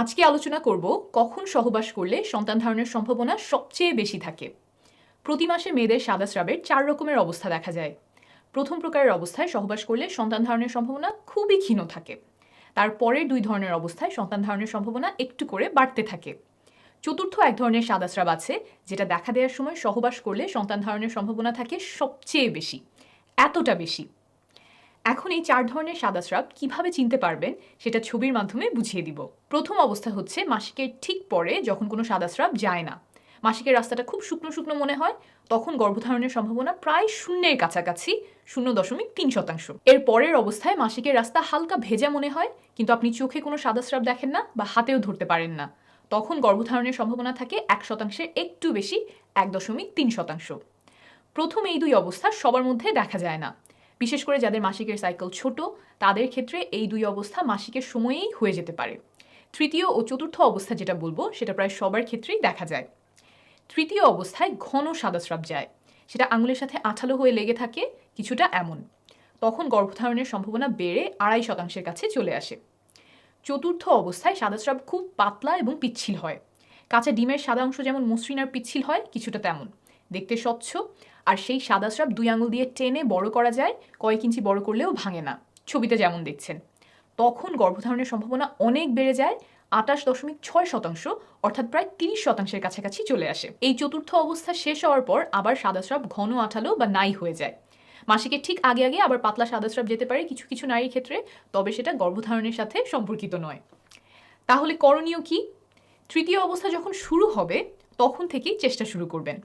আজকে আলোচনা করব কখন সহবাস করলে সন্তান ধারণের সম্ভাবনা সবচেয়ে বেশি থাকে। প্রতি মাসে মেয়েদের সাদা স্রাবের চার রকমের অবস্থা দেখা যায়। প্রথম প্রকারের অবস্থায় সহবাস করলে সন্তান ধারণের সম্ভাবনা খুবই ক্ষীণ থাকে। তারপরে দুই ধরনের অবস্থায় সন্তান ধারণের সম্ভাবনা একটু করে বাড়তে থাকে। চতুর্থ এক ধরনের সাদা স্রাব আছে, যেটা দেখা দেওয়ার সময় সহবাস করলে সন্তান ধারণের সম্ভাবনা থাকে সবচেয়ে বেশি, এতটা বেশি। এখন এই চার ধরনের সাদা স্রাব কীভাবে চিনতে পারবেন সেটা ছবির মাধ্যমে বুঝিয়ে দিব। প্রথম অবস্থা হচ্ছে মাসিকের ঠিক পরে যখন কোনো সাদা স্রাব যায় না। মাসিকের রাস্তাটা খুব শুকনো শুকনো মনে হয়, তখন গর্ভধারণের সম্ভাবনা প্রায় শূন্যের কাছাকাছি, শূন্য দশমিক তিন শতাংশ। এর পরের অবস্থায় মাসিকের রাস্তা হালকা ভেজা মনে হয়, কিন্তু আপনি চোখে কোনো সাদা স্রাব দেখেন না বা হাতেও ধরতে পারেন না। তখন গর্ভধারণের সম্ভাবনা থাকে এক শতাংশের একটু বেশি, এক দশমিক তিন শতাংশ। প্রথম এই দুই অবস্থা সবার মধ্যে দেখা যায় না। বিশেষ করে যাদের মাসিকের সাইকেল ছোট, তাদের ক্ষেত্রে এই দুই অবস্থা মাসিকের সময়েই হয়ে যেতে পারে। তৃতীয় ও চতুর্থ অবস্থা যেটা বলব, সেটা প্রায় সবার ক্ষেত্রেই দেখা যায়। তৃতীয় অবস্থায় ঘন সাদাস্রাব যায়। সেটা আঙুলের সাথে আঠালো হয়ে লেগে থাকে, কিছুটা এমন। তখন গর্ভধারণের সম্ভাবনা বেড়ে আড়াই শতাংশের কাছে চলে আসে। চতুর্থ অবস্থায় সাদাস্রাব খুব পাতলা এবং পিচ্ছিল হয়। কাঁচা ডিমের সাদা অংশ যেমন মসৃণ আর পিচ্ছিল হয়, কিছুটা তেমন। দেখতে স্বচ্ছ আর সেই সাদা স্রাব দুই আঙুল দিয়ে টেনে বড় করা যায়, কয়েক ইঞ্চি বড় করলেও ভাঙে না। ছবিতে যেমন দেখছেন। তখন গর্ভধারণের সম্ভাবনা অনেক বেড়ে যায়, আটাশ দশমিক ছয় শতাংশ, অর্থাৎ প্রায় তিরিশ শতাংশের কাছাকাছি চলে আসে। এই চতুর্থ অবস্থা শেষ হওয়ার পর আবার সাদা স্রাব ঘন আঠালো বা নাই হয়ে যায়। মাসিকের ঠিক আগে আগে আবার পাতলা সাদা স্রাব যেতে পারে কিছু কিছু নারীর ক্ষেত্রে, তবে সেটা গর্ভধারণের সাথে সম্পর্কিত নয়। তাহলে করণীয় কি? তৃতীয় অবস্থা যখন শুরু হবে, তখন থেকেই চেষ্টা শুরু করবেন।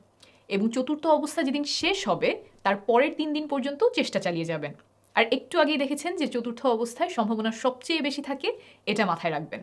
এবং চতুর্থ অবস্থা যেদিন শেষ হবে, তার পরের তিন দিন পর্যন্ত চেষ্টা চালিয়ে যাবেন। আর একটু আগেই দেখেছেন যে চতুর্থ অবস্থায় সম্ভাবনা সবচেয়ে বেশি থাকে, এটা মাথায় রাখবেন।